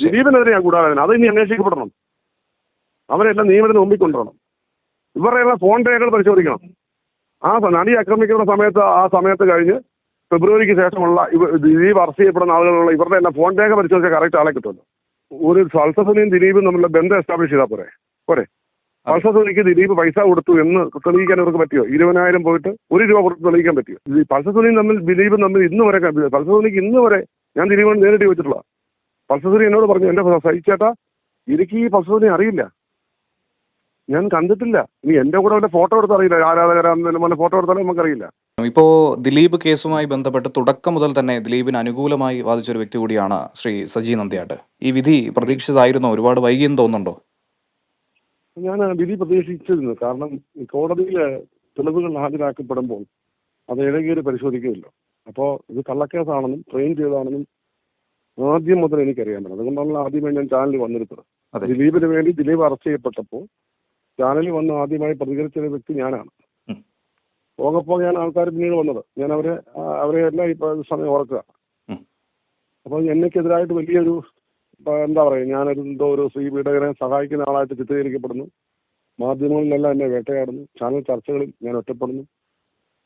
ശരി. ദിലീപിനെതിരെയാണ് ഗൂഢാലോചന അത് ഇനി അന്വേഷിക്കപ്പെടണം. അവരെല്ലാം നിയമത്തിന് മുമ്പിൽ കൊണ്ടുവരണം. ഇവരുടെ എല്ലാം ഫോൺ രേഖകൾ പരിശോധിക്കണം. ആ നടി ആക്രമിക്കുന്ന സമയത്ത് ആ സമയത്ത് കഴിഞ്ഞ് ഫെബ്രുവരിക്ക് ശേഷമുള്ള ഇവ ദിലീപ് അറസ്റ്റ് ചെയ്യപ്പെടുന്ന ആളുകളുള്ള ഇവരുടെ എല്ലാം ഫോൺ രേഖ പരിശോധിച്ചാൽ കറക്റ്റ് ആളെ കിട്ടുമല്ലോ. ഒരു ഫൽസഫിനെയും ദിലീപും തമ്മിലുള്ള ബന്ധം എസ്റ്റാബ്ലിഷ് ചെയ്താൽ പോരെ. പോരെ. പൾസസുനിക്ക് ദിലീപ് പൈസ കൊടുത്തു എന്ന് തെളിയിക്കാൻ അവർക്ക് പറ്റിയോ? ഇരുപതിനായിരം പോയിട്ട് ഒരു രൂപ കൊടുത്ത് തെളിയിക്കാൻ പറ്റിയോ? ഈ ഫൽസഫിനിയും തമ്മിൽ ദിലീപും തമ്മിൽ ഇന്ന് വരെ പൾസസുനിക്ക് ഇന്ന് വരെ ഞാൻ ദിലീപിനോട് നേരിട്ട് ചോദിച്ചിട്ടുള്ള ഫൽസഫിനി എന്നോട് പറഞ്ഞു എന്റെ സഹിച്ചേട്ടാ എനിക്ക് ഈ പൾസസുരി അറിയില്ല. ഞാൻ കണ്ടിട്ടില്ല. ഇനി എന്റെ കൂടെ അവന്റെ ഫോട്ടോ എടുത്ത് അറിയില്ല. ആരാധകരാണെന്ന് ഫോട്ടോ എടുത്താലും നമുക്കറിയില്ല. ഇപ്പോ ദിലീപ് കേസുമായി ബന്ധപ്പെട്ട് തുടക്കം മുതൽ തന്നെ ദിലീപിന് അനുകൂലമായി വാദിച്ച ഒരു വ്യക്തി കൂടിയാണ് ശ്രീ സജി നന്ദിയാട്ട്. ഈ വിധി പ്രതീക്ഷിച്ചതായിരുന്നോ? ഒരുപാട് വൈകിയെന്ന് തോന്നുന്നുണ്ടോ? ഞാൻ വിധി പ്രതീക്ഷിച്ചിരുന്നു. കാരണം കോടതിയിൽ തെളിവുകൾ ഹാജരാക്കപ്പെടുമ്പോൾ അത് ഇഴകേറി പരിശോധിക്കുമല്ലോ അപ്പോൾ ഇത് കള്ളക്കേസാണെന്നും ട്രെയിൻ ചെയ്തതാണെന്നും ആദ്യം മുതൽ എനിക്കറിയാൻ പറ്റും അതുകൊണ്ടാണല്ലോ ആദ്യമേ ഞാൻ ചാനലിൽ വന്നിരുന്നത്. ദിലീപിന് വേണ്ടി ദിലീപ് അറസ്റ്റ് ചെയ്യപ്പെട്ടപ്പോൾ ചാനലിൽ വന്ന് ആദ്യമായി പ്രതികരിച്ച ഒരു വ്യക്തി ഞാനാണ്. പോകെ പോകെയാണ് ആൾക്കാർ പിന്നീട് വന്നത്. ഞാൻ അവരെ അവരെ എല്ലാം ഇപ്പൊ സമയം ഓർക്കുക. അപ്പൊ എന്നെക്കെതിരായിട്ട് വലിയൊരു എന്താ പറയുക ഞാനൊരു എന്തോ ഒരു സ്ത്രീ പീഡകരെ സഹായിക്കുന്ന ആളായിട്ട് ചിത്രീകരിക്കപ്പെടുന്നു. മാധ്യമങ്ങളിലെല്ലാം എന്നെ വേട്ടയാടുന്നു. ചാനൽ ചർച്ചകളിൽ ഞാൻ ഒറ്റപ്പെടുന്നു.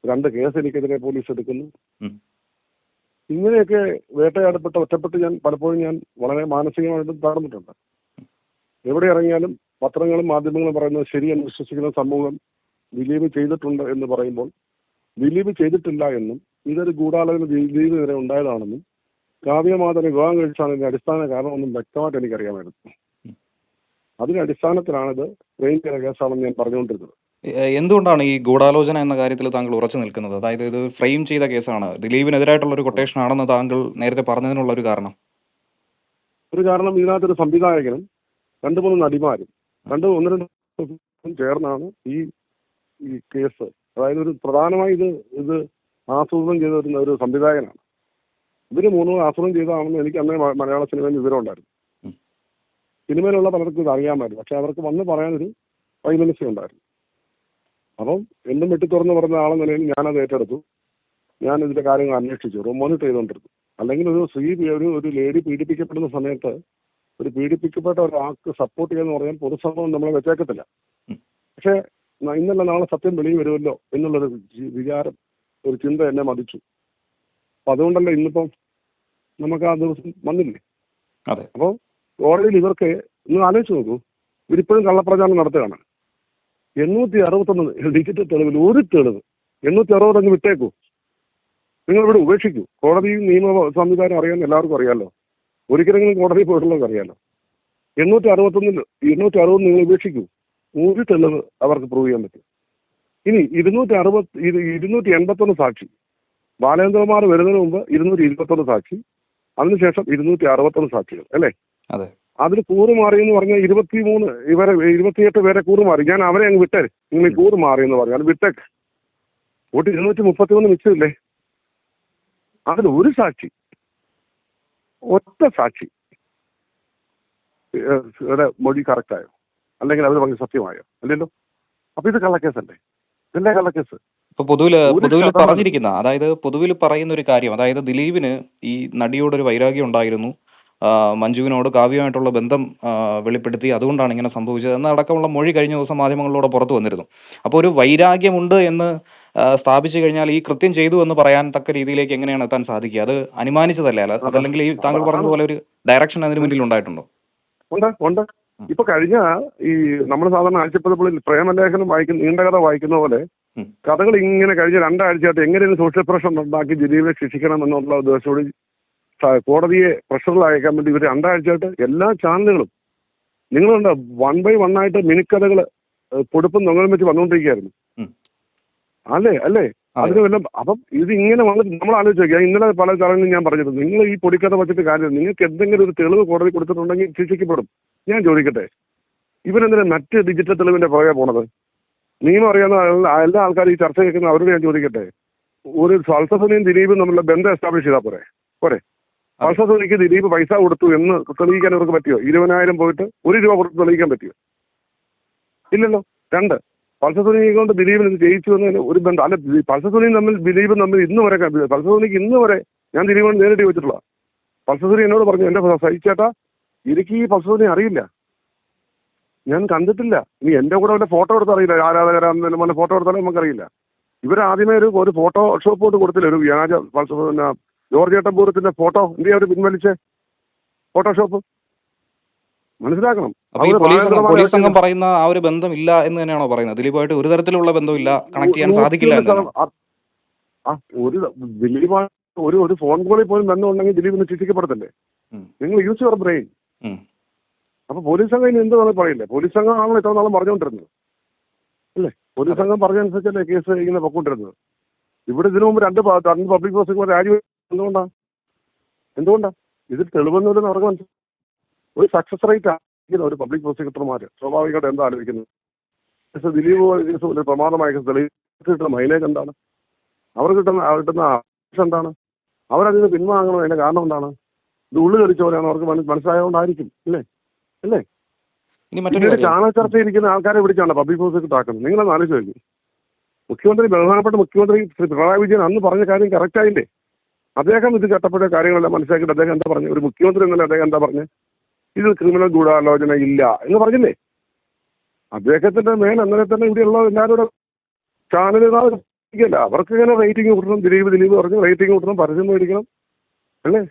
രണ്ട് കേസ് എനിക്കെതിരെ പോലീസ് എടുക്കുന്നു. ഇങ്ങനെയൊക്കെ വേട്ടയാടപ്പെട്ട് ഒറ്റപ്പെട്ട് ഞാൻ പലപ്പോഴും ഞാൻ വളരെ മാനസികമായിട്ട് തകർന്നിട്ടുണ്ട് എവിടെ ഇറങ്ങിയാലും പത്രങ്ങളും മാധ്യമങ്ങളും പറയുന്നത് ശരിയെന്ന് വിശ്വസിക്കുന്ന സമൂഹം ബിലീവ് ചെയ്തിട്ടുണ്ട് എന്ന് പറയുമ്പോൾ ബിലീവ് ചെയ്തിട്ടില്ല എന്നും ഇതൊരു ഗൂഢാലോചന ദിലീപിനെതിരെ ഉണ്ടായതാണെന്നും കാവ്യമാതനെ വിവാഹം കഴിച്ചാണ് ഇതിന്റെ അടിസ്ഥാന കാരണമെന്നും വ്യക്തമായിട്ട് എനിക്കറിയാമായിരുന്നു. അതിന്റെ അടിസ്ഥാനത്തിലാണിത് ട്രെയിൻ ചെയ്ത കേസാണെന്ന് ഞാൻ പറഞ്ഞുകൊണ്ടിരുന്നത്. എന്തുകൊണ്ടാണ് ഈ ഗൂഢാലോചന എന്ന കാര്യത്തിൽ താങ്കൾ ഉറച്ചു നിൽക്കുന്നത്? അതായത് ഇത് ഫ്രെയിം ചെയ്ത കേസാണ്. ദിലീപിനെതിരായിട്ടുള്ള ഒരു കൊട്ടേഷൻ ആണെന്ന് താങ്കൾ നേരത്തെ പറഞ്ഞതിനുള്ള ഒരു കാരണം? ഒരു കാരണം ഇതിനകത്തൊരു സംവിധായകനും രണ്ടു മൂന്ന് നടിമാരും രണ്ട് ഒന്ന് രണ്ട് ചേർന്നാണ് ഈ ഈ കേസ്. അതായത് ഒരു പ്രധാനമായി ഇത് ഇത് ആസൂത്രണം ചെയ്ത ഒരു ഒരു സംവിധായകനാണ്. ഇവർ മൂന്നും ആസൂത്രണം ചെയ്തതാണെന്ന് എനിക്ക് അന്നേ മലയാള സിനിമയിൽ വിവരം ഉണ്ടായിരുന്നു സിനിമയിലുള്ള പലർക്കും ഇത് അറിയാമായിരുന്നു. പക്ഷെ അവർക്ക് വന്ന് പറയാനൊരു വൈമനസ്യം ഉണ്ടായിരുന്നു. അപ്പം എന്നും വെട്ടി തുറന്ന് പറഞ്ഞ ആളെ നിലയിൽ ഞാനത് ഏറ്റെടുത്തു. ഞാൻ ഇതിന്റെ കാര്യങ്ങൾ അന്വേഷിച്ചു. മോണിറ്റർ ചെയ്തുകൊണ്ടിരുന്നു. അല്ലെങ്കിൽ ഒരു സ്ത്രീ ഒരു ഒരു ലേഡി പീഡിപ്പിക്കപ്പെടുന്ന സമയത്ത് ഒരു പീഡിപ്പിക്കപ്പെട്ട ഒരാൾക്ക് സപ്പോർട്ട് ചെയ്യാന്ന് പറഞ്ഞാൽ പൊതുസമൂഹം നമ്മളെ വെച്ചേക്കത്തില്ല. പക്ഷെ ഇന്നല്ല നാളെ സത്യം വെളിയിൽ വരുമല്ലോ എന്നുള്ളൊരു വിചാരം ഒരു ചിന്ത എന്നെ മതിച്ചു. അപ്പൊ അതുകൊണ്ടല്ലേ ഇന്നിപ്പം നമുക്ക് ആ ദിവസം വന്നില്ലേ. അപ്പോൾ കോടതിയിൽ ഇവർക്ക് ഇന്ന് ആലോചിച്ച് നോക്കൂ. ഇവരിപ്പോഴും കള്ളപ്രചാരണം നടത്തുകയാണ്. എണ്ണൂറ്റി അറുപത്തൊന്ന് ഡിജിറ്റൽ തെളിവിൽ ഒരു തെളിവ്. എണ്ണൂറ്റി അങ്ങ് വിട്ടേക്കൂ. നിങ്ങൾ ഇവിടെ ഉപേക്ഷിക്കൂ. കോടതി നിയമ സംവിധാനം അറിയാൻ എല്ലാവർക്കും അറിയാലോ. ഒരിക്കലെങ്കിലും കോടതി പോയിട്ടുള്ളവർക്ക് അറിയാലോ. എണ്ണൂറ്റി അറുപത്തൊന്നിൽ എണ്ണൂറ്റി അറുപത് നിങ്ങൾ ഉപേക്ഷിക്കൂ. ഒരു തെളിവ് അവർക്ക് പ്രൂവ് ചെയ്യാൻ പറ്റും. ഇനി ഇരുന്നൂറ്റി അറുപത് ഇരുന്നൂറ്റി എൺപത്തൊന്ന് സാക്ഷി. ബാലേന്ദ്രകുമാർ വരുന്നതിന് മുമ്പ് ഇരുന്നൂറ്റി ഇരുപത്തൊന്ന് സാക്ഷി. അതിനുശേഷം ഇരുന്നൂറ്റി അറുപത്തൊന്ന് സാക്ഷികൾ അല്ലേ? അതെ. അതിൽ കൂറ് മാറി എന്ന് പറഞ്ഞാൽ ഇരുപത്തി മൂന്ന് ഇവരെ ഇരുപത്തിയെട്ട് പേരെ കൂറ് മാറി. ഞാൻ അവരെ അങ്ങ് വിട്ടേ. നിങ്ങൾ ഈ കൂറുമാറി എന്ന് പറഞ്ഞാൽ വിട്ടേക്ക് വോട്ട്. ഇരുന്നൂറ്റി മുപ്പത്തി മൂന്ന് മിച്ചമില്ലേ? അതിൽ ഒരു സാക്ഷി. ഒറ്റ സാക്ഷി. മൊഴി കറക്റ്റായോ? അല്ലെങ്കിൽ അവർ പറഞ്ഞ സത്യമായോ? അല്ലല്ലോ? അപ്പൊ ഇത് കള്ളക്കേസല്ലേ? ഇതല്ലേ കള്ളക്കേസ്? ഇപ്പൊ പൊതുവിൽ പൊതുവിൽ പറഞ്ഞിരിക്കുന്ന അതായത് പൊതുവിൽ പറയുന്ന ഒരു കാര്യം അതായത് ദിലീപിന് ഈ നടിയോടൊരു വൈരാഗ്യം ഉണ്ടായിരുന്നു. മഞ്ജുവിനോട് കാവ്യമായിട്ടുള്ള ബന്ധം വെളിപ്പെടുത്തി അതുകൊണ്ടാണ് ഇങ്ങനെ സംഭവിച്ചത്. എന്നടക്കമുള്ള മൊഴി കഴിഞ്ഞ ദിവസം മാധ്യമങ്ങളിലൂടെ പുറത്തു വന്നിരുന്നു. അപ്പോൾ ഒരു വൈരാഗ്യമുണ്ട് എന്ന് സ്ഥാപിച്ചു കഴിഞ്ഞാൽ ഈ കൃത്യം ചെയ്തു എന്ന് പറയാൻ തക്ക രീതിയിലേക്ക് എങ്ങനെയാണ് എത്താൻ സാധിക്കുക? അത് അനുമാനിച്ചതല്ലേ? അല്ല അതല്ലെങ്കിൽ ഈ താങ്കൾ പറഞ്ഞതുപോലെ ഒരു ഡയറക്ഷൻ അതിന് മുന്നിൽ ഉണ്ടായിട്ടുണ്ടോ? ഉണ്ട് ഉണ്ട്. ഇപ്പൊ കഴിഞ്ഞ ഈ നമ്മൾ സാധാരണ ആഴ്ചപ്പതിപ്പിൽ പ്രേമലേഖനം വായിക്കുന്ന നീണ്ട കഥ വായിക്കുന്ന പോലെ കഥകൾ ഇങ്ങനെ കഴിഞ്ഞ രണ്ടാഴ്ചയായിട്ട് എങ്ങനെയും സോഷ്യൽ പ്രഷർ ഉണ്ടാക്കി ദിലീപിനെ ശിക്ഷിക്കണം എന്നുള്ള ഉദ്ദേശത്തോടെ കോടതിയെ പ്രഷറിൽ അയക്കാൻ വേണ്ടി ഇവർ രണ്ടാഴ്ചയായിട്ട് എല്ലാ ചാനലുകളും നിങ്ങളുണ്ട് വൺ ബൈ വൺ ആയിട്ട് മിനിക്കഥകൾ പൊടുപ്പും തൊങ്ങലും വെച്ച് വന്നുകൊണ്ടിരിക്കുകയായിരുന്നു. അല്ലേ? അല്ലേ? അതെ. അതിന് വല്ല അപ്പം ഇത് ഇങ്ങനെ വന്നിട്ട് നമ്മൾ ആലോചിച്ച് നോക്കിയാൽ ഇന്നലെ പല ചടങ്ങിലും ഞാൻ പറഞ്ഞിരുന്നു നിങ്ങൾ ഈ പൊടിക്കഥ വെച്ചിട്ട് കാര്യം നിങ്ങൾക്ക് എന്തെങ്കിലും ഒരു തെളിവ് കോടതി കൊടുത്തിട്ടുണ്ടെങ്കിൽ ശിക്ഷിക്കപ്പെടും. ഞാൻ ചോദിക്കട്ടെ ഇവരെന്തിനാ മറ്റ് ഡിജിറ്റൽ തെളിവിന്റെ പുറകെ പോണത്? നിയമം അറിയാവുന്ന എല്ലാ- ആൾക്കാരും ഈ ചർച്ച കേൾക്കുന്ന അവരോട് ഞാൻ ചോദിക്കട്ടെ ഒരു ഫൽസഫിനെയും ദിലീപും തമ്മിലുള്ള ബന്ധം എസ്റ്റാബ്ലിഷ് ചെയ്താൽ പോരെ? പോരെ? ഫൽസഫിനിക്ക് ദിലീപ് പൈസ കൊടുത്തു എന്ന് തെളിയിക്കാൻ അവർക്ക് പറ്റിയോ? ഇരുപതിനായിരം പോയിട്ട് ഒരു രൂപ കൊടുത്ത് തെളിയിക്കാൻ പറ്റിയോ? ഇല്ലല്ലോ. രണ്ട്. പൾസസുനിയെ കൊണ്ട് ദിലീപിന് ഇത് ജയിച്ചു എന്നതിന് ഒരു ബന്ധം അല്ല പൾസസുനിയും തമ്മിൽ ദിലീപും തമ്മിൽ ഇന്ന് വരെ പൾസസുനിക്ക് ഇന്ന് വരെ ഞാൻ ദിലീപിനോട് നേരിട്ട് ചോദിച്ചിട്ടുള്ള പൾസസുനി എന്നോട് പറഞ്ഞു എന്റെ സഹിച്ചേട്ടാ എനിക്ക് ഈ പൾസസുനി അറിയില്ല. ഞാൻ കണ്ടിട്ടില്ല. ഇനി എന്റെ കൂടെ അവന്റെ ഫോട്ടോ എടുത്ത് അറിയില്ല. ആരാധകരാണെന്ന് ഫോട്ടോ എടുത്താലും നമുക്കറിയില്ല. ഇവരാദ്യമേ ഒരു ഒരു ഫോട്ടോ ഷോപ്പ് കൊടുത്തില്ല. ഒരു വ്യാജ ജോർജ് ഏട്ടമ്പൂരത്തിന്റെ ഫോട്ടോ എന്തിനാ അവർ പിൻവലിച്ചേ? ഫോട്ടോഷോപ്പ്? മനസ്സിലാക്കണം. പോലീസ് സംഘം പറയുന്ന ആ ഒരു ബന്ധം ഇല്ല എന്ന് തന്നെയാണോ പറയുന്നത്? ദിലീപായിട്ട് ഒരു തരത്തിലുള്ള ബന്ധമില്ല കണക്ട് ചെയ്യാൻ സാധിക്കില്ല ഒന്ന് ഒരു ദിലീപ് ഒരു ഒരു ഫോൺ കോളിൽ പോലും ബന്ധമുണ്ടെങ്കിൽ ദിലീപ് ശിക്ഷിക്കപ്പെടത്തില്ലേ ഉം. നിങ്ങൾ യൂസ് യുവർ ബ്രെയിൻ. അപ്പൊ പോലീസ് സംഘം ഇനി എന്ത് വേണം പറയില്ലേ? പോലീസ് സംഘം ആണല്ലോ ഇത്ര നാളും പറഞ്ഞുകൊണ്ടിരുന്നത്. അല്ലേ? പോലീസ്. സംഘം പറഞ്ഞനുസരിച്ചല്ലേ കേസ് ഇങ്ങനെ പൊക്കൊണ്ടിരുന്നത്. ഇവിടെ ഇതിനു മുമ്പ് രണ്ട് രണ്ട് പബ്ലിക് പ്രോസിക്യൂട്ടർ രാജി എന്തുകൊണ്ടാ? എന്തുകൊണ്ടാ? ഇതിൽ തെളിവൊന്നുമില്ലെന്ന് അവർക്ക് മനസ്സിലായി ഒരു സക്സസ് റേറ്റ് ആയിരിക്കുന്ന ഒരു പബ്ലിക് പ്രോസിക്യൂട്ടർമാര് സ്വാഭാവികമായിട്ട് എന്താ ആലോചിക്കുന്നത്? ദിലീപ് കേസ് ഒരു പ്രമാദമായ കേസ്. തെളിവ് കിട്ടുന്ന മൈലേജ് എന്താണ്? അവർ കിട്ടുന്ന കിട്ടുന്ന ആവശ്യം എന്താണ്? അവരതിൽ നിന്ന് പിൻവാങ്ങണം കാരണം എന്താണ്? ഇത് ഉള്ളു കളിച്ച പോലെയാണ് അവർക്ക് മനസ്സ് മനസ്സിലായതുകൊണ്ടായിരിക്കും അല്ലേ അല്ലേ ചാനൽ ചർച്ച ഇരിക്കുന്ന ആൾക്കാരെ പിടിച്ചാണ് പബ്ലിക് പ്രോസിക്യൂട്ടർ ആക്കുന്നത്. നിങ്ങളൊന്ന് ആലോചിച്ച് നോക്കി. മുഖ്യമന്ത്രി ബഹുമാനപ്പെട്ട മുഖ്യമന്ത്രി ശ്രീ പിണറായി വിജയൻ അന്ന് പറഞ്ഞ കാര്യം കറക്റ്റ് ആയില്ലേ? അദ്ദേഹം ഇത് കേട്ടപ്പോഴേ കാര്യങ്ങളെല്ലാം മനസ്സിലാക്കിയിട്ട് അദ്ദേഹം എന്താ പറഞ്ഞു? ഒരു മുഖ്യമന്ത്രി എന്നല്ല അദ്ദേഹം എന്താ പറഞ്ഞു? ഇത് ക്രിമിനൽ ഗൂഢാലോചന ഇല്ല എന്ന് പറഞ്ഞില്ലേ? അദ്ദേഹത്തിന്റെ മേൽ അങ്ങനെ തന്നെ ഇവിടെയുള്ള എല്ലാവരുടെ ചാനലുകൾ ഇല്ല അവർക്ക് ഇങ്ങനെ റേറ്റിംഗ് കൂട്ടണം ദിലീപ് ദിലീപ് പറഞ്ഞു റേറ്റിംഗ് കൂട്ടണം പരസ്യം മേടിക്കണം അല്ലേ?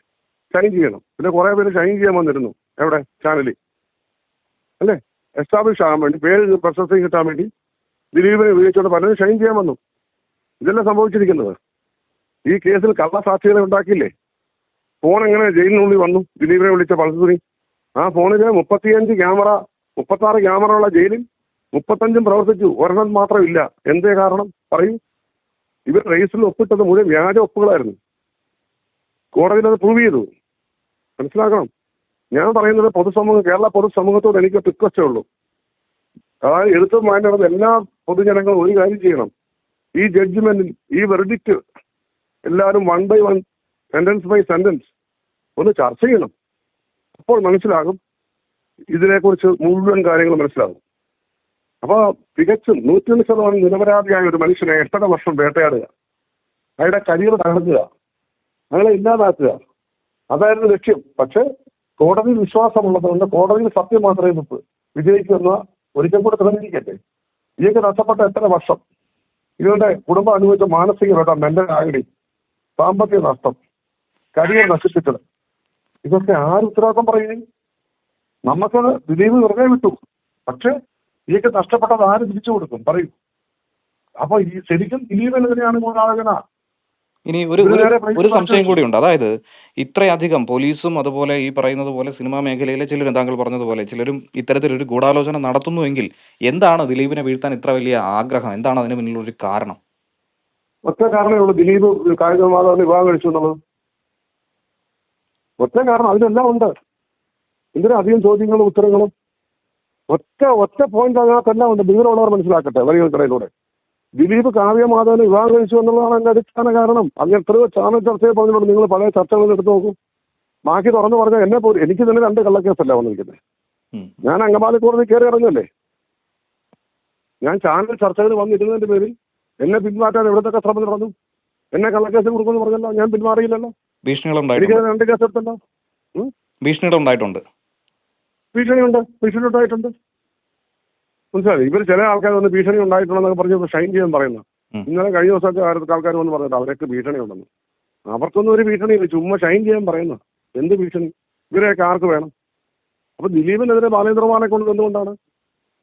ഷൈൻ ചെയ്യണം. പിന്നെ കുറെ പേര് ഷൈൻ ചെയ്യാൻ വന്നിരുന്നു എവിടെ? ചാനലിൽ. അല്ലേ? എസ്റ്റാബ്ലിഷ് ആകാൻ വേണ്ടി പേര് പ്രശസ്തി കിട്ടാൻ വേണ്ടി ദിലീപിനെ ഉപയോഗിച്ചുകൊണ്ട് പലരും ഷൈൻ ചെയ്യാൻ വന്നു. ഇതെല്ലാം സംഭവിച്ചിരിക്കുന്നത്. ഈ കേസിൽ കള്ളസാക്ഷികളെ ഉണ്ടാക്കിയില്ലേ? ഫോൺ എങ്ങനെ ജയിലിനുള്ളിൽ വന്നു? ദിലീപിനെ വിളിച്ച പളസുനി ആ ഫോണിൽ മുപ്പത്തിയഞ്ച് ക്യാമറ മുപ്പത്താറ് ക്യാമറ ഉള്ള ജയിലിൽ മുപ്പത്തഞ്ചും പ്രവർത്തിച്ചു. ഒരെണ്ണം മാത്രമില്ല. എന്തേ കാരണം? പറയൂ. ഇവർ റേസിൽ ഒപ്പിട്ടത് മുഴുവൻ വ്യാജ ഒപ്പുകളായിരുന്നു. കോടതിയിൽ അത് പ്രൂവ് ചെയ്തു. മനസ്സിലാക്കണം. ഞാൻ പറയുന്നത് പൊതുസമൂഹം കേരള പൊതുസമൂഹത്തോട് എനിക്ക് റിക്വസ്റ്റേ ഉള്ളൂ. അതായത് എഴുത്തും വായനയുടെ എല്ലാ പൊതുജനങ്ങളും ഒരു കാര്യം ചെയ്യണം. ഈ ജഡ്ജ്മെന്റിൽ ഈ വെർഡിക്റ്റ് എല്ലാവരും one by one sentence by sentence ഒന്ന് ചർച്ച ചെയ്യണം. അപ്പോൾ മനസ്സിലാകും. ഇതിനെക്കുറിച്ച് മുഴുവൻ കാര്യങ്ങൾ മനസ്സിലാകും. അപ്പോൾ തികച്ചും നൂറ്റൊന്ന് ശതമാനം നിരപരാധിയായ ഒരു മനുഷ്യനെ എട്ടര വർഷം വേട്ടയാടുക. അയാളുടെ കരിയർ തകർക്കുക. അയാളെ ഇല്ലാതാക്കുക. അതായിരുന്നു ലക്ഷ്യം. പക്ഷെ കോടതിയിൽ വിശ്വാസമുള്ളതുകൊണ്ട് കോടതിയിൽ സത്യം മാത്രമേ വിജയിക്കുന്ന ഒരിക്കൽ കൂടെ തെളിഞ്ഞിരിക്കട്ടെ. ഇതൊക്കെ നഷ്ടപ്പെട്ട എത്ര വർഷം. ഇവരുടെ കുടുംബം അനുഭവിച്ച മാനസിക വേട്ട മെന്റൽ ആഗടി സാമ്പത്തിക നഷ്ടം കരിയർ നശിപ്പിച്ചത്. ഇതൊക്കെ ആര് ഉത്തരവാദിത്വം പറയുകയും നമുക്ക് ദിലീപ് വെറുതെ വിട്ടു. പക്ഷെ ഇതൊക്കെ നഷ്ടപ്പെട്ടത് ആര് തിരിച്ചു കൊടുക്കും? പറയൂ. അപ്പൊ ഈ ശരിക്കും ദിലീപിനെതിരെയാണ് ഗൂഢാലോചന. ഇനി ഒരു ഒരു സംശയം കൂടി ഉണ്ട് അതായത് ഇത്രയധികം പോലീസും അതുപോലെ ഈ പറയുന്നത് പോലെ സിനിമാ മേഖലയിലെ ചിലരും താങ്കൾ പറഞ്ഞതുപോലെ ചിലരും ഇത്തരത്തിലൊരു ഗൂഢാലോചന നടത്തുന്നുവെങ്കിൽ എന്താണ് ദിലീപിനെ വീഴ്ത്താൻ ഇത്ര വലിയ ആഗ്രഹം? എന്താണ് അതിന് പിന്നിലൊരു കാരണം? ഒറ്റ കാരണമേ ഉള്ളൂ. ദിലീപ് കായിക മാധവന് വിവാഹം കഴിച്ചു എന്നുള്ളത്. ഒറ്റ കാരണം അതിലെല്ലാം ഉണ്ട്. എന്തിനാ അധികം ചോദ്യങ്ങളും ഉത്തരങ്ങളും? ഒറ്റ ഒറ്റ പോയിന്റ് അതിനകത്തെല്ലാം ഉണ്ട്. വിവരമുള്ളവർ മനസ്സിലാക്കട്ടെ വരികൾക്കിടയിലൂടെ ദിലീപ് കാവ്യ മാധവന് വിവാഹം കഴിച്ചു എന്നുള്ളതാണ് എന്റെ അടിസ്ഥാന കാരണം. അങ്ങനെ എത്രയോ ചാനൽ ചർച്ചയെ പറഞ്ഞിട്ടുണ്ട്. നിങ്ങൾ പല ചർച്ചകളിൽ എടുത്തു നോക്കും. ബാക്കി തുറന്നു പറഞ്ഞാൽ എന്നെ പോലും എനിക്ക് തന്നെ രണ്ട് കള്ളക്കേസല്ല വന്നിരിക്കുന്നത്. ഞാൻ അങ്കമാലി കോടതി കയറി ഇറങ്ങല്ലേ ഞാൻ ചാനൽ ചർച്ചകൾ വന്നിരുന്നതിന്റെ പേരിൽ എന്നെ പിന്മാറ്റാൻ എവിടത്തൊക്കെ ശ്രമം നടന്നു? എന്നെ കള്ളക്കേസ് കൊടുക്കുമെന്ന് പറഞ്ഞല്ലോ? ഞാൻ പിന്മാറിയില്ലല്ലോ? എനിക്ക് ഉണ്ടായിട്ടുണ്ട്. രണ്ട് കേസ് എടുത്തല്ലോ? ഭീഷണികൾ ഉണ്ടായിട്ടുണ്ട്. ഭീഷണിയുണ്ട്. ഭീഷണി ഉണ്ടായിട്ടുണ്ട്. മനസ്സിലായി? ഇവർ ചില ആൾക്കാർ വന്ന് ഭീഷണി ഉണ്ടായിട്ടുണ്ടെന്നൊക്കെ പറഞ്ഞ് ഷൈൻ ചെയ്യാൻ പറയുന്നു ഉം. ഇന്നലെ കഴിഞ്ഞ ദിവസമൊക്കെ ആൾക്കാർ വന്ന് പറഞ്ഞിട്ട് അവരൊക്കെ ഭീഷണി ഉണ്ടെന്ന് അവർക്കൊന്നും ഒരു ഭീഷണി ഇല്ല ചുമ്മാ ഷൈൻ ചെയ്യാൻ പറയുന്നു എന്ത് ഭീഷണി? ഇവരെയൊക്കെ ആർക്ക് വേണം? അപ്പൊ ദിലീപിനെതിരെ ബാലേന്ദ്രമാനെ കൊണ്ട് എന്തുകൊണ്ടാണ്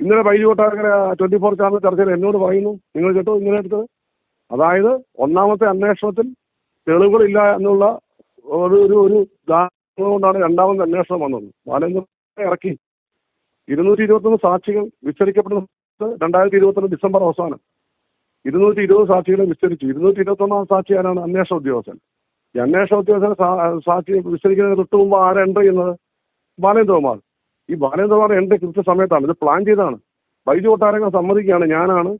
ഇന്നലെ Baiju Kottarakkara twenty four channel ചർച്ചയിൽ എന്നോട് പറയുന്നു. നിങ്ങൾ കേട്ടോ ഇങ്ങനെ എടുത്തത്? അതായത് ഒന്നാമത്തെ അന്വേഷണത്തിൽ തെളിവുകളില്ല എന്നുള്ള ഒരു ഒരു ഒരു കൊണ്ടാണ് രണ്ടാമത്തെ അന്വേഷണം വന്നത്. ബാലേന്ദ്രൻ ഇറക്കി. ഇരുന്നൂറ്റി ഇരുപത്തൊന്ന് സാക്ഷികൾ വിസ്തരിക്കപ്പെടുന്നത് രണ്ടായിരത്തി ഇരുപത്തൊന്ന് ഡിസംബർ അവസാനം ഇരുന്നൂറ്റി ഇരുപത് സാക്ഷികളെ വിസ്തരിച്ചു. ഇരുന്നൂറ്റി ഇരുപത്തൊന്നാം സാക്ഷിയാനാണ് അന്വേഷണ ഉദ്യോഗസ്ഥൻ. ഈ അന്വേഷണ ഉദ്യോഗസ്ഥൻ സാ- സാക്ഷി വിസ്തരിക്കുന്നതിന് തൊട്ട് മുമ്പ് ആരാ എന്റർ ചെയ്യുന്നത്? ബാലേന്ദ്രകുമാർ. ഈ ബാലചന്ദ്രമാർ എന്റെ കൃത്യ സമയത്താണ്. ഇത് പ്ലാൻ ചെയ്താണ് ബൈജു കൊട്ടാരങ്ങൾ സമ്മതിക്കുകയാണ്. ഞാനാണ്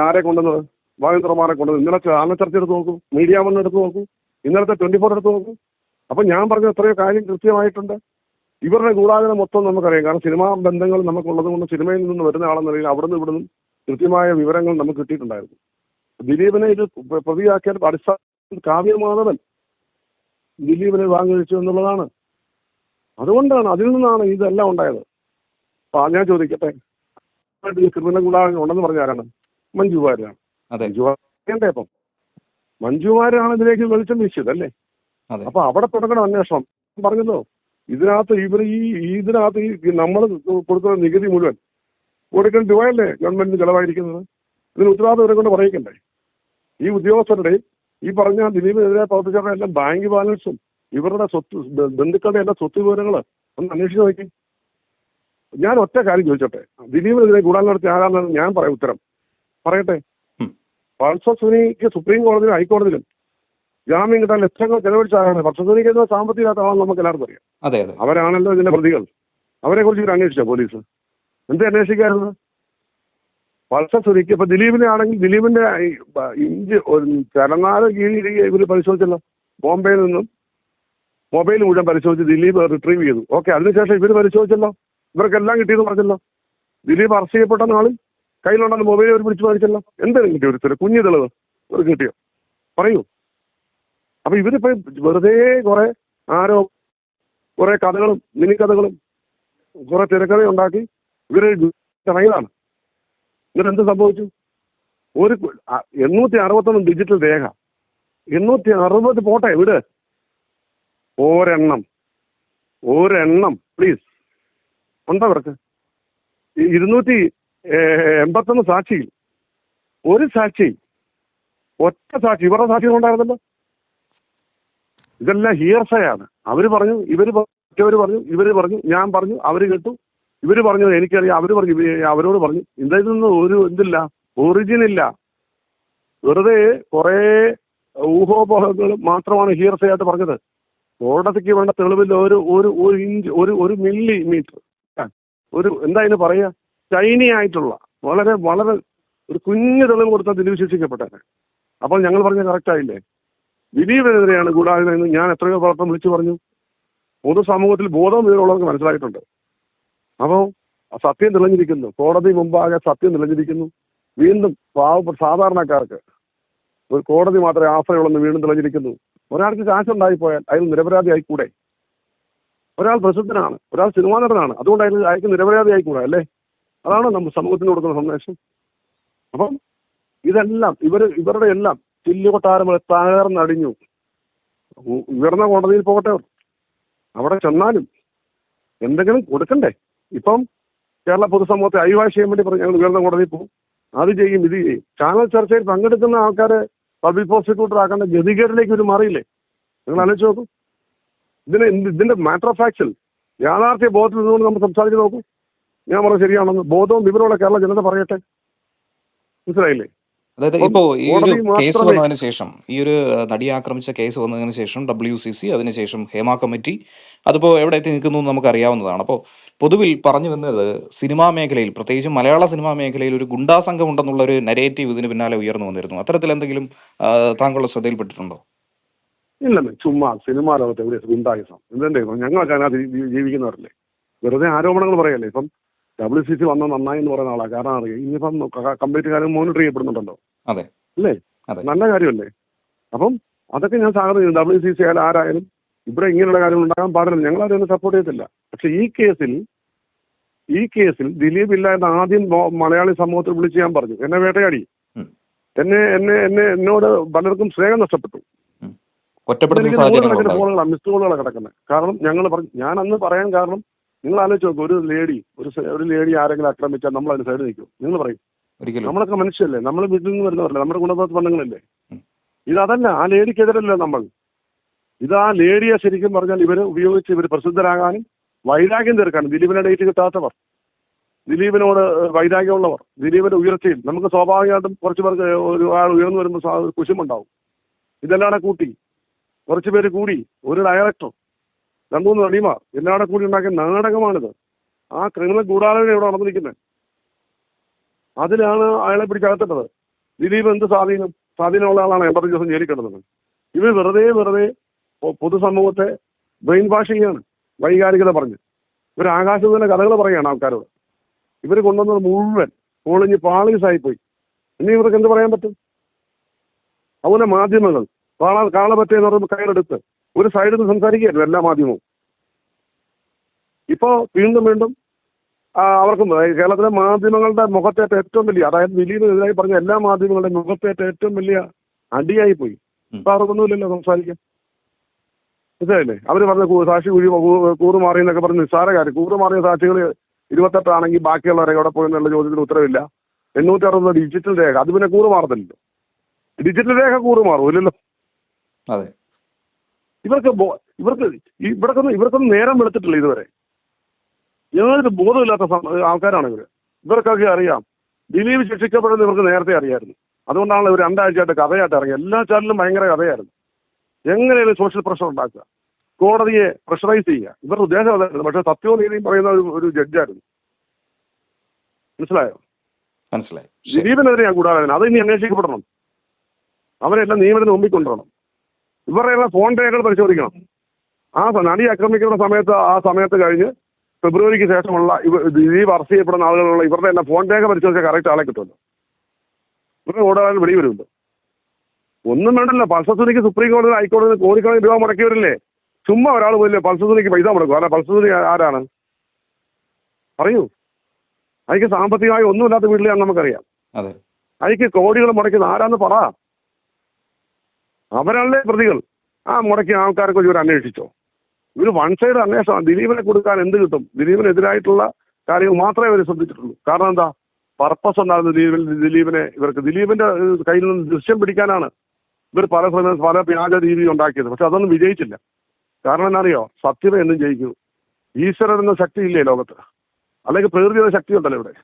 ആരെ കൊണ്ടുവന്നത്? ബാലചന്ദ്രമാരെ കൊണ്ടുവന്നത്. ഇന്നലെ ചാനൽ ചർച്ച എടുത്ത് നോക്കൂ. മീഡിയ വൺ എടുത്ത് നോക്കൂ. ഇന്നലത്തെ ട്വന്റി ഫോർ എടുത്ത് നോക്കൂ. അപ്പൊ ഞാൻ പറഞ്ഞ എത്രയോ കാര്യം കൃത്യമായിട്ടുണ്ട്. ഇവരുടെ ഗൂഢാലോചന മൊത്തം നമുക്കറിയാം. കാരണം സിനിമാ ബന്ധങ്ങൾ നമുക്കുള്ളത് കൊണ്ട് സിനിമയിൽ നിന്ന് വരുന്ന ആളെന്ന നിലയിൽ അവിടുന്ന് ഇവിടുന്ന് കൃത്യമായ വിവരങ്ങൾ നമുക്ക് കിട്ടിയിട്ടുണ്ടായിരുന്നു. ദിലീപിനെ ഇത് പ്ര- പ്രതിയാക്കിയാൽ അടിസ്ഥാന കാവ്യമാധവൻ ദിലീപിനെ വാങ്ങി വെച്ചു എന്നുള്ളതാണ്. അതുകൊണ്ടാണ് അതിൽ നിന്നാണ് ഇതെല്ലാം ഉണ്ടായത്. അപ്പൊ ഞാൻ ചോദിക്കട്ടെ? ഈ ക്രിമിനൽ ഗുണ്ടാകങ്ങൾ ഉണ്ടെന്ന് പറഞ്ഞ ആരാണ്? മഞ്ജു വാര്യരാണ്. മഞ്ജു വാര്യണ്ടേ അപ്പം. മഞ്ജു വാര്യരാണ് ഇതിലേക്ക് വെളിച്ചം വീശിയത് അല്ലേ? അപ്പൊ അവിടെ തുടങ്ങണം അന്വേഷണം. പറഞ്ഞല്ലോ ഇതിനകത്ത് ഇവർ ഈ ഇതിനകത്ത് ഈ നമ്മൾ കൊടുക്കുന്ന നികുതി മുഴുവൻ കൊടുക്കുന്ന രൂപയല്ലേ ഗവൺമെന്റിന് ചെലവായിരിക്കുന്നത്? ഇതിന് ഉത്തരവാദിത്വം ഇവരെ കൊണ്ട് പറയിക്കണ്ടേ? ഈ ഉദ്യോഗസ്ഥരുടെ ഈ പറഞ്ഞ ദിലീപിനെതിരെ പ്രവർത്തിച്ചവരുടെ എല്ലാം ബാങ്ക് ബാലൻസും ഇവരുടെ സ്വത്ത് ബന്ധുക്കളുടെ എല്ലാ സ്വത്ത് വിവരങ്ങൾ ഒന്ന് അന്വേഷിച്ച് നോക്കി. ഞാൻ ഒറ്റ കാര്യം ചോദിച്ചോട്ടെ? ദിലീപിനെതിരെ ഗൂഢാലോചന നടത്തിയ ആരാണെന്ന് ഞാൻ പറയാം ഉത്തരം. പറയട്ടെ? പൾസസുനിക്ക് സുപ്രീം കോടതിയിലും ഹൈക്കോടതിയിലും ജാമ്യം കിട്ടാൻ ലക്ഷങ്ങൾ ചെലവഴിച്ച ആരാണ് പൾസർ സുനിക്ക് എന്ന സാമ്പത്തിക ആളാണെന്ന് നമുക്ക് എല്ലാവർക്കും അറിയാം. അവരാണല്ലോ ഇതിന്റെ പ്രതികൾ. അവരെ കുറിച്ച് ഇവർ അന്വേഷിച്ചോ പോലീസ്? എന്ത് അന്വേഷിക്കാറുണ്ട് പൾസർ സുനിക്ക് ഇപ്പൊ ദിലീപിനെ ആണെങ്കിൽ ദിലീപിന്റെ ഇഞ്ച് ഒരു ചലനാറ് കീഴിൽ ഇവർ പരിശോധിച്ചല്ലോ. ബോംബെയിൽ നിന്നും മൊബൈൽ മുഴുവൻ പരിശോധിച്ച് ദിലീപ് റിട്രീവ് ചെയ്തു. ഓക്കെ അതിനുശേഷം ഇവർ പരിശോധിച്ചല്ലോ. ഇവർക്കെല്ലാം കിട്ടിയെന്ന് പറഞ്ഞല്ലോ. ദിലീപ് അറസ്റ്റ് ചെയ്യപ്പെട്ട നാളിൽ കയ്യിലുണ്ടെന്ന് മൊബൈൽ അവർ പിടിച്ചു മേടിച്ചല്ലോ എന്തെങ്കിലും കിട്ടിയോ ഒരു കുഞ്ഞു തെളിവ് ഒരു കിട്ടിയോ? പറയൂ. അപ്പൊ ഇവരിപ്പോ വെറുതെ കുറെ ആരോ കുറെ കഥകളും മിനി കഥകളും കുറെ തിരക്കഥ ഉണ്ടാക്കി ഇവർ ഇറങ്ങിയതാണ്. ഇവരെന്ത് സംഭവിച്ചു? ഒരു എണ്ണൂറ്റി അറുപത്തൊന്ന് ഡിജിറ്റൽ രേഖ. എണ്ണൂറ്റി അറുപത് പോട്ടെ വിട്. ഒരെണ്ണം. ഒരെണ്ണം പ്ലീസ് ഉണ്ടോ അവർക്ക്? ഇരുന്നൂറ്റി എൺപത്തൊന്ന് സാക്ഷിയിൽ. ഒരു സാക്ഷി ഒറ്റ സാക്ഷി. ഇവരുടെ സാക്ഷി ഉണ്ടായിരുന്നല്ലോ? ഇതെല്ലാം ഹിയർസയാണ് അവർ പറഞ്ഞു ഇവർ മറ്റവർ പറഞ്ഞു ഇവർ പറഞ്ഞു ഞാൻ പറഞ്ഞു അവർ കേട്ടു. ഇവർ പറഞ്ഞു എനിക്കറിയാം. അവർ പറഞ്ഞു അവരോട് പറഞ്ഞു. ഇതൊന്നും ഒരു ഇതില്ല? ഒറിജിനില്ല വെറുതെ കുറെ ഊഹോപോഹങ്ങൾ മാത്രമാണ് ഹിയർസയായിട്ട് പറഞ്ഞത്. കോടതിക്ക് വേണ്ട തെളിവിൽ ഒരു ഒരു ഒരു ഇഞ്ച് ഒരു ഒരു മില്ലി മീറ്റർ. ഒരു എന്താ അതിന് പറയുക ചൈനി ആയിട്ടുള്ള വളരെ വളരെ ഒരു കുഞ്ഞു തെളിവ് കൊടുത്ത ദിലീപ് ശിക്ഷിക്കപ്പെട്ടത് അപ്പോൾ ഞങ്ങൾ പറഞ്ഞ കറക്റ്റ് ആയില്ലേ? ദിലീപിനെതിരെയാണ് ഗൂഢാലോചന എന്ന് ഞാൻ എത്രയോ പ്രവർത്തനം വിളിച്ചു പറഞ്ഞു. പൊതുസമൂഹത്തിൽ ബോധം വിവരമുള്ളവർക്ക് മനസ്സിലായിട്ടുണ്ട്. അപ്പോൾ സത്യം തെളിഞ്ഞിരിക്കുന്നു. കോടതി മുമ്പാകെ സത്യം തെളിഞ്ഞിരിക്കുന്നു. വീണ്ടും പാവപ്പെട്ട സാധാരണക്കാർക്ക് ഒരു കോടതി മാത്രമേ ആശ്രയമുള്ളെന്ന് വീണ്ടും തെളിഞ്ഞിരിക്കുന്നു. ഒരാൾക്ക് കാശുണ്ടായിപ്പോയാൽ അയാൾ നിരപരാധി ആയിക്കൂടെ ഒരാൾ പ്രസിദ്ധനാണ് ഒരാൾ സിനിമാ നടനാണ്. അതുകൊണ്ട് അയാൾ അയാൾക്ക് നിരപരാധി ആയിക്കൂടെ അല്ലേ? അതാണ് നമ്മൾ സമൂഹത്തിന് കൊടുക്കുന്ന സന്ദേശം. അപ്പം ഇതെല്ലാം ഇവർ ഇവരുടെ എല്ലാം ചില്ലുകൊട്ടാരങ്ങൾ തകർന്നടിഞ്ഞു. ഉയർന്ന കോടതിയിൽ പോകട്ടെ അവിടെ ചെന്നാലും എന്തെങ്കിലും കൊടുക്കണ്ടേ? ഇപ്പം കേരള പൊതുസമൂഹത്തെ അഭിഭാഷ ചെയ്യാൻ വേണ്ടി പറഞ്ഞു ഞങ്ങൾ ഉയർന്ന കോടതിയിൽ പോകും. അത് ചെയ്യും ഇത് ചെയ്യും. ചാനൽ ചർച്ചയിൽ പങ്കെടുക്കുന്ന ആൾക്കാരെ പബ്ലിക് പ്രോസിക്യൂട്ടർ ആക്കേണ്ട ഗതികേടിലേക്ക് ഒരു മാറിയില്ലേ? നിങ്ങൾ ആലോചിച്ച് നോക്കൂ. ഇതിന് ഇതിന്റെ മാറ്റർ ഓഫ് ഫാക്ച്വൽ യാഥാർത്ഥ്യ ബോധത്തിൽ നിന്നുകൊണ്ട് നമ്മൾ സംസാരിച്ച് നോക്കൂ. ഞാൻ പറഞ്ഞത് ശരിയാണെന്ന് ബോധവും വിവരമുള്ള കേരള ജനത പറയട്ടെ? മനസ്സിലായില്ലേ? അതായത് ഇപ്പോ ഈ ഒരു കോടതി കേസ് മാത്രമേ- വന്നതിന് ശേഷം ഈ ഒരു നടിയെ ആക്രമിച്ച കേസ് വന്നതിന് ശേഷം ഡബ്ല്യു സി സി അതിനുശേഷം ഹേമ കമ്മിറ്റി അതിപ്പോ എവിടെ എത്തി നിൽക്കുന്നു എന്ന് നമുക്ക് അറിയാവുന്നതാണ് അപ്പോൾ പൊതുവിൽ പറഞ്ഞു വന്നത് സിനിമാ മേഖലയിൽ പ്രത്യേകിച്ച് മലയാള സിനിമാ മേഖലയിൽ ഒരു ഗുണ്ടാ സംഘം ഉണ്ടെന്നുള്ള ഒരു നെരേറ്റീവ് ഇതിന് പിന്നാലെ ഉയർന്നു വന്നിരുന്നു. അത്തരത്തിൽ എന്തെങ്കിലും താങ്കളുടെ ശ്രദ്ധയിൽപ്പെട്ടിട്ടുണ്ടോ? ഇല്ലെന്ന് ചുമ്മാ സിനിമാ ലോകത്ത് എവിടെ ഗുണ്ടായുസം. എന്തെങ്കിലും ഞങ്ങളൊക്കെ അതിനകത്ത് ജീ- ജീവിക്കുന്നവരല്ലേ? വെറുതെ ആരോപണങ്ങൾ പറയല്ലേ? ഇപ്പം ഡബ്ല്യു സി സി വന്ന നന്നായി എന്ന് പറയുന്ന ആളാണ് കാരണം അറിയാം? ഇനിയിപ്പം കംപ്ലീറ്റ് കാര്യം മോണിറ്റർ ചെയ്യപ്പെടുന്നുണ്ടല്ലോ. അതെ. അല്ലേ? നല്ല കാര്യമല്ലേ? അപ്പം അതൊക്കെ ഞാൻ സ്വാഗതം ചെയ്യുന്നു ഡബ്ല്യു സി സി ആയാലും ആരായാലും ഇവിടെ ഇങ്ങനെയുള്ള കാര്യങ്ങൾ ഉണ്ടാകാൻ പാടില്ല. ഞങ്ങൾ അതിനെ സപ്പോർട്ട് ചെയ്യത്തില്ല. പക്ഷെ ഈ കേസിൽ ഈ കേസിൽ ദിലീപ് ഇല്ല എന്ന് ആദ്യം മലയാളി സമൂഹത്തിൽ വിളിച്ച് ഞാൻ പറഞ്ഞു. എന്നെ വേട്ടയാടി. എന്നെ എന്നെ എന്നെ എന്നോട് പലർക്കും സ്നേഹം നഷ്ടപ്പെട്ടു. ഫോണുകളാണ് മിസ്ഡ് കോളുകളാണ് കിടക്കുന്നത് കാരണം ഞങ്ങൾ പറഞ്ഞു ഞാൻ അന്ന് പറയാൻ കാരണം നിങ്ങൾ ആലോചിച്ച് നോക്കും ഒരു ലേഡി ഒരു ഒരു ലേഡി ആരെങ്കിലും ആക്രമിച്ചാൽ നമ്മൾ അതിന് സൈഡ് നിൽക്കും. നിങ്ങൾ പറയും. നമ്മളൊക്കെ മനുഷ്യല്ലേ നമ്മൾ വീട്ടിൽ നിന്ന് വരുന്നവരല്ലേ? നമ്മുടെ ഗുണഭോക്ത ബന്ധങ്ങളല്ലേ ഉം. ഇതല്ല ആ ലേഡിക്കെതിരല്ല നമ്മൾ. ഇത് ആ ലേഡിയെ ശരിക്കും പറഞ്ഞാൽ ഇവർ ഉപയോഗിച്ച് ഇവർ പ്രസിദ്ധരാകാനും വൈരാഗ്യം തീർക്കാനും. ദിലീപിനെ ഡേറ്റ് കിട്ടാത്തവർ. ദിലീപിനോട് വൈരാഗ്യമുള്ളവർ. ദിലീപിന്റെ ഉയർച്ചയിൽ നമുക്ക് സ്വാഭാവികമായിട്ടും കുറച്ച് പേർക്ക് ഒരു ആൾ ഉയർന്നു വരുമ്പോൾ കുശുമുണ്ടാവും ഇതെല്ലാം കൂടെ കൂട്ടി. കുറച്ച് പേര് കൂടി. ഒരു ഡയറക്ടർ രണ്ടു മൂന്ന് നടിമാർ എല്ലാവരുടെ കൂടി ഉണ്ടാക്കിയ നാടകമാണിത്. ആ ക്രിമിനൽ ഗൂഢാലോചന ഇവിടെ നടന്നിരിക്കുന്നത് അതിലാണ് അയാളെ പിടിച്ചകത്തിട്ടത് ദിലീപ് എന്ത് സ്വാധീനം സ്വാധീനമുള്ള ആളാണ് എൺപത്തഞ്ച് ദിവസം ജയിലിൽ കിടന്നത്. ഇവർ വെറുതെ വെറുതെ പൊതുസമൂഹത്തെ ബ്രെയിൻ വാഷ് ചെയ്യാണ് വൈകാരികത പറഞ്ഞ്. ഇവർ ആകാശത്തിന്റെ കഥകൾ പറയുകയാണ് ആൾക്കാരോട്. ഇവർ കൊണ്ടുവന്നത് മുഴുവൻ പൊളിഞ്ഞ് പാളീസായി പോയി ഇനി ഇവർക്ക് എന്ത് പറയാൻ പറ്റും? അതുപോലെ മാധ്യമങ്ങൾ. കാള കാള എന്ന് പറയുമ്പോൾ കയ്യിലെടുത്ത്. ഒരു സൈഡിൽ നിന്ന് സംസാരിക്കുകയായിരുന്നു എല്ലാ മാധ്യമവും. ഇപ്പോൾ വീണ്ടും വീണ്ടും അവർക്കും കേരളത്തിലെ മാധ്യമങ്ങളുടെ മുഖത്തേറ്റ ഏറ്റവും വലിയ അതായത് ദിലീപിനെതിരായി പറഞ്ഞ എല്ലാ മാധ്യമങ്ങളുടെയും മുഖത്തേറ്റ ഏറ്റവും വലിയ അടിയായി പോയി. ഇപ്പൊ അവർക്കൊന്നുമില്ലല്ലോ സംസാരിക്കാൻ. മനസ്സിലായില്ലേ? അവർ പറഞ്ഞ സാക്ഷി കുഴി കൂറ് കൂറുമാറി എന്നൊക്കെ പറഞ്ഞ് നിസ്സാര കാര്യം കൂറുമാറിയ സാക്ഷികൾ ഇരുപത്തെട്ടാണെങ്കിൽ ബാക്കിയുള്ളവരെ എവിടെ പോയി എന്നുള്ള ചോദ്യത്തിന് ഉത്തരവില്ല. എണ്ണൂറ്റി അറുപത് ഡിജിറ്റൽ രേഖ. അത് പിന്നെ കൂറുമാറത്തില്ലല്ലോ ഡിജിറ്റൽ രേഖ കൂറുമാറും ഇല്ലല്ലോ അതെ. ഇവർക്ക് ഇവർക്ക് ഇവർക്കൊന്നും ഇവർക്കൊന്നും നേരം വെളുത്തിട്ടില്ല ഇതുവരെ. യാതൊരു ബോധമില്ലാത്ത ആൾക്കാരാണ് ഇവർ. ഇവർക്കൊക്കെ അറിയാം. ദിലീപ് ശിക്ഷിക്കപ്പെടുന്ന ഇവർക്ക് നേരത്തെ അറിയായിരുന്നു. അതുകൊണ്ടാണ് ഇവർ രണ്ടാഴ്ചയായിട്ട് കഥയായിട്ട് ഇറങ്ങി എല്ലാ ചാനലിലും ഭയങ്കര കഥയായിരുന്നു. എങ്ങനെയാണ് സോഷ്യൽ പ്രഷർ ഉണ്ടാക്കുക? കോടതിയെ പ്രഷറൈസ് ചെയ്യുക. ഇവരുടെ ഉദ്ദേശം അതായിരുന്നു പക്ഷെ സത്യവും നീതിയും പറയുന്ന ഒരു ഒരു ജഡ്ജായിരുന്നു മനസ്സിലായോ? മനസ്സിലായി. ദിലീപിനെതിരെ ഞാൻ കൂടാതെ അത് ഇനി അന്വേഷിക്കപ്പെടണം. അവരെല്ലാം നിയമത്തിന് മുമ്പിൽ കൊണ്ടുവരണം. ഇവരുടെ ഫോൺ രേഖകൾ പരിശോധിക്കണം. ആ നടി ആക്രമിക്കുന്ന സമയത്ത് ആ സമയത്ത് കഴിഞ്ഞ് ഫെബ്രുവരിക്ക് ശേഷമുള്ള ഇവ ദിലീപ് അറസ്റ്റ് ചെയ്യപ്പെടുന്ന ആളുകളുള്ള ഇവരുടെ എല്ലാം ഫോൺ രേഖ പരിശോധിച്ചാൽ കറക്റ്റ് ആളെ കിട്ടുമല്ലോ. ഇവരുടെ ഓടാൻ വെടി വരുമല്ലോ. ഒന്നും വേണ്ടല്ലോ. പൾസസുനിക്ക് സുപ്രീം കോടതി ഹൈക്കോടതി കോടിക്കണക്കിന് രൂപ മുടക്കിയവരില്ലേ? ചുമ്മാ ഒരാൾ പോയില്ലേ? പൾസസുനിക്ക് പൈസ മുടക്കും. അല്ല പൾസസുനി ആരാണ്? പറയൂ അതിക്ക് സാമ്പത്തികമായി ഒന്നുമില്ലാത്ത വീട്ടിലാണ് നമുക്കറിയാം. അതെ. അതിക്ക് കോടികൾ മുടക്കുന്ന ആരാന്ന് പറ. അവരല്ലേ പ്രതികൾ? ആ മുടക്കിയ ആൾക്കാരൊക്കെ ഇവർ അന്വേഷിച്ചോ? ഇവർ വൺ സൈഡ് അന്വേഷണം ദിലീപിനെ കൊടുക്കാൻ എന്ത് കിട്ടും? ദിലീപിനെതിരായിട്ടുള്ള കാര്യങ്ങൾ മാത്രമേ ഇവർ ശ്രദ്ധിച്ചിട്ടുള്ളൂ. കാരണം എന്താ? പർപ്പസ് ഉണ്ടായിരുന്നു ദിലീപിൽ ദിലീപിനെ ഇവർക്ക് ദിലീപിന്റെ കയ്യിൽ നിന്ന് ദൃശ്യം പിടിക്കാനാണ് ഇവർ പല സമയം പല വ്യാജ രീതി ഉണ്ടാക്കിയത്. പക്ഷെ അതൊന്നും വിജയിച്ചില്ല. കാരണം എന്നറിയോ സത്യത എന്നും ജയിക്കൂ. ഈശ്വരൻ എന്ന ശക്തി ഇല്ലേ ലോകത്ത്? അല്ലെങ്കിൽ പ്രകൃതിയുടെ ശക്തി ഉണ്ടല്ലോ ഇവിടെ.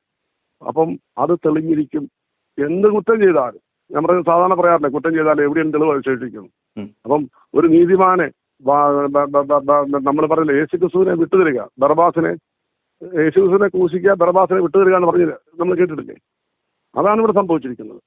അപ്പം അത് തെളിഞ്ഞിരിക്കും. എന്ത് കുറ്റം ചെയ്താലും നമ്മുടെ സാധാരണ പറയാറില്ലേ കുറ്റം ചെയ്താൽ എവിടെയും തെളിവ് അവശേഷിക്കുന്നു ഉം. അപ്പം ഒരു നീതിമാനെ നമ്മൾ പറയുന്നത് യേശു ക്രിസ്തുവിനെ വിട്ടുതരിക. ബർബാസിനെ യേശു ക്രിസ്തുവിനെ ക്രൂശിക്കുക ബർബാസിനെ വിട്ടുതരിക എന്ന് പറഞ്ഞത് നമ്മൾ കേട്ടിട്ടില്ലേ? അതാണ് ഇവിടെ സംഭവിച്ചിരിക്കുന്നത്.